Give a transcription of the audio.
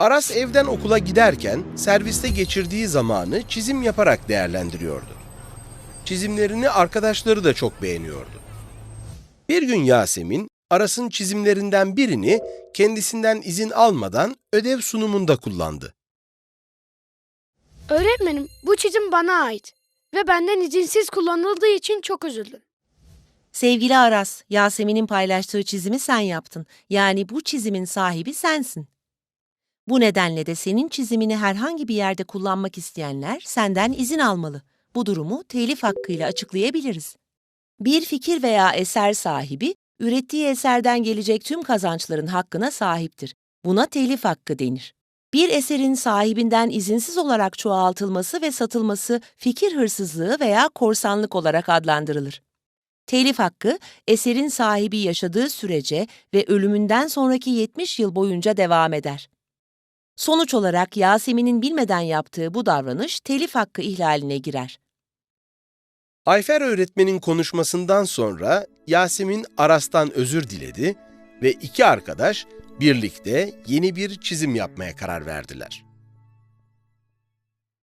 Aras evden okula giderken serviste geçirdiği zamanı çizim yaparak değerlendiriyordu. Çizimlerini arkadaşları da çok beğeniyordu. Bir gün Yasemin, Aras'ın çizimlerinden birini kendisinden izin almadan ödev sunumunda kullandı. Öğretmenim, bu çizim bana ait ve benden izinsiz kullanıldığı için çok üzüldüm. Sevgili Aras, Yasemin'in paylaştığı çizimi sen yaptın. Yani bu çizimin sahibi sensin. Bu nedenle de senin çizimini herhangi bir yerde kullanmak isteyenler senden izin almalı. Bu durumu telif hakkıyla açıklayabiliriz. Bir fikir veya eser sahibi, ürettiği eserden gelecek tüm kazançların hakkına sahiptir. Buna telif hakkı denir. Bir eserin sahibinden izinsiz olarak çoğaltılması ve satılması fikir hırsızlığı veya korsanlık olarak adlandırılır. Telif hakkı, eserin sahibi yaşadığı sürece ve ölümünden sonraki 70 yıl boyunca devam eder. Sonuç olarak Yasemin'in bilmeden yaptığı bu davranış telif hakkı ihlaline girer. Ayfer öğretmenin konuşmasından sonra Yasemin Aras'tan özür diledi ve iki arkadaş birlikte yeni bir çizim yapmaya karar verdiler.